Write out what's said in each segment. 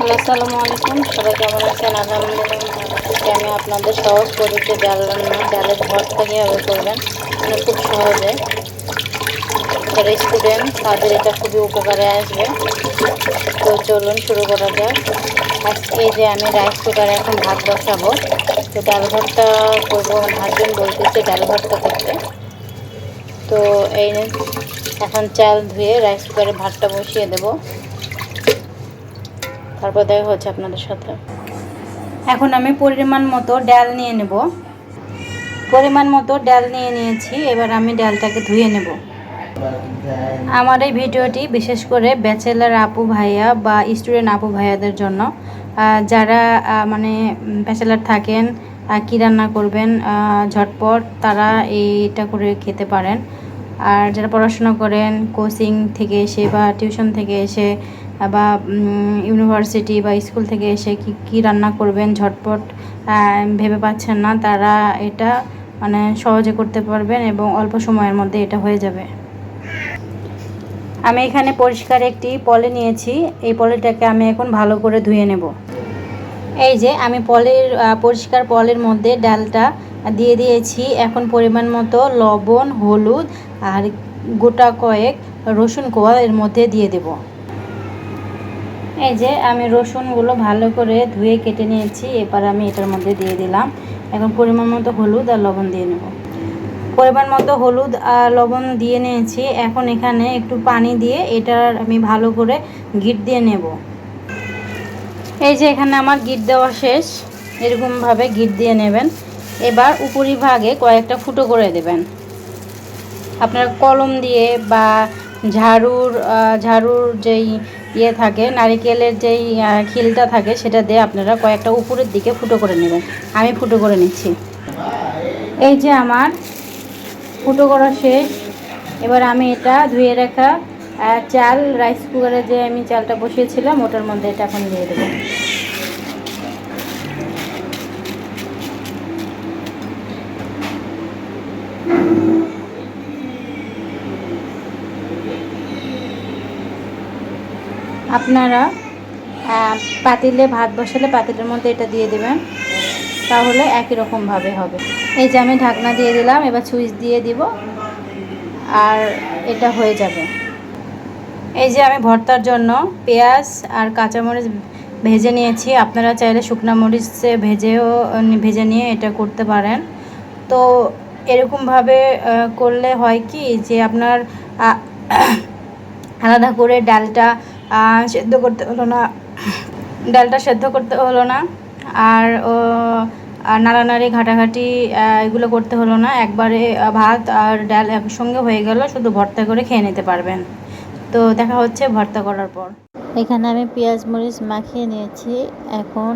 Hello আসসালামু আলাইকুম। সবাই কেমন আছেন? আলহামদুলিল্লাহ, আমি আপনাদের সহজ পদ্ধতিতে ডাল রান্না ডালের ভর্তা কীভাবে করবেন মানে খুব সহজে। যারা স্টুডেন্ট তাদের এটা খুবই উপকারে আসবে। তো চলুন শুরু করা যাক। আজকে যে আমি রাইস কুকারে এখন ভাত বসাবো, তো ডাল ভর্তা করব, আমার হাজবেন্ড বলতেছে ডাল ভর্তা করতে। তো এই এখন চাল ধুয়ে রাইস কুকারে ভাতটা বসিয়ে দেবো। তারপর দেখা হচ্ছে আপনাদের সাথে। এখন আমি পরিমাণ মতো ডাল নিয়ে নেব। পরিমাণ মতো ডাল নিয়ে নিয়েছি, এবার আমি ডালটাকে ধুয়ে নেব। আমার এই ভিডিওটি বিশেষ করে ব্যাচেলার আপু ভাইয়া বা স্টুডেন্ট আপু ভাইয়াদের জন্য যারা মানে ব্যাচেলার থাকেন কী রান্না করবেন ঝটপট তারা এইটা করে খেতে পারেন। আর যারা পড়াশোনা করেন, কোচিং থেকে এসে বা টিউশন থেকে এসে বা ইউনিভার্সিটি বা স্কুল থেকে এসে কি, কী রান্না করবেন ঝটপট ভেবে পাচ্ছেন না, তারা এটা মানে সহজে করতে পারবেন এবং অল্প সময়ের মধ্যে এটা হয়ে যাবে। আমি এখানে পরিষ্কার একটি পলে নিয়েছি। এই পলেটাকে আমি এখন ভালো করে ধুয়ে নেব। এই যে, আমি পলের পরিষ্কার পলের মধ্যে ডালটা দিয়ে দিয়েছি। এখন পরিমাণ মতো লবণ, হলুদ আর গোটা কয়েক রসুন কোয়া এর মধ্যে দিয়ে দেব। এই যে আমি রসুনগুলো ভালো করে ধুয়ে কেটে নিয়েছি, এবার আমি এটার মধ্যে দিয়ে দিলাম। এখন পরিমাণ মতো হলুদ আর লবণ দিয়ে নেব। পরিমাণ মতো হলুদ আর লবণ দিয়ে নিয়েছি। এখন এখানে একটু পানি দিয়ে এটার আমি ভালো করে গিট দিয়ে নেব। এই যে এখানে আমার গিট দেওয়া শেষ। এরকমভাবে গিট দিয়ে নেবেন। এবার উপরিভাগে কয়েকটা ফুটো করে দেবেন। আপনার কলম দিয়ে বা ঝাড়ুর ঝাড়ুর যেই ইয়ে থাকে, নারিকেলের যেই খিলটা থাকে, সেটা দিয়ে আপনারা কয়েকটা উপরের দিকে ফুটো করে নেবেন। আমি ফুটো করে নিচ্ছি। এই যে আমার ফুটো করা শেষ। এবার আমি এটা ধুয়ে রাখা চাল রাইস কুকারে যে আমি চালটা বসিয়েছিলাম, ওটার মধ্যে এটা এখন দিয়ে দেবো। আপনারা পাতিলে ভাত বসালে পাতিলের মধ্যে এটা দিয়ে দেবেন। তাহলে একই রকমভাবে হবে। এই যে আমি ঢাকনা দিয়ে দিলাম, এবার সুইচ দিয়ে দিব, আর এটা হয়ে যাবে। এই যে আমি ভর্তার জন্য পেঁয়াজ আর কাঁচামরিচ ভেজে নিয়েছি। আপনারা চাইলে শুকনা মরিচে ভেজেও, ভেজে নিয়ে এটা করতে পারেন। তো এরকমভাবে করলে হয় কি যে আপনার আলাদা করে ডালটা সেদ্ধ করতে হলো না, ডালটা সেদ্ধ করতে হলো না, আর নাড়ানাড়ি, ঘাটাঘাটি এগুলো করতে হলো না। একবারে ভাত আর ডাল একসঙ্গে হয়ে গেল, শুধু ভর্তা করে খেয়ে নিতে পারবেন। তো দেখা হচ্ছে ভর্তা করার পর। এখানে আমি পেঁয়াজ মরিচ মাখিয়ে নিয়েছি, এখন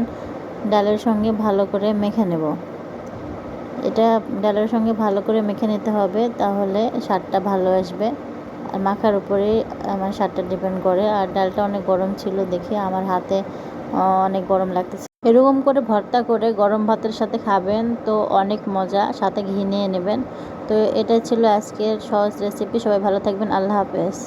ডালের সঙ্গে ভালো করে মেখে নেব। এটা ডালের সঙ্গে ভালো করে মেখে নিতে হবে, তাহলে স্বাদটা ভালো আসবে। মাখার উপরে আমার স্বাদটা ডিপেন্ড করে, আর ডালটা অনেক গরম ছিল দেখে আমার হাতে অনেক গরম লাগতেছে। এরকম করে ভর্তা করে গরম ভাতের সাথে খাবেন তো অনেক মজা, সাথে ঘি নিয়ে নেবেন। তো এটাই ছিল আজকের সহজ রেসিপি সবাই ভালো থাকবেন। আল্লাহ হাফেজ।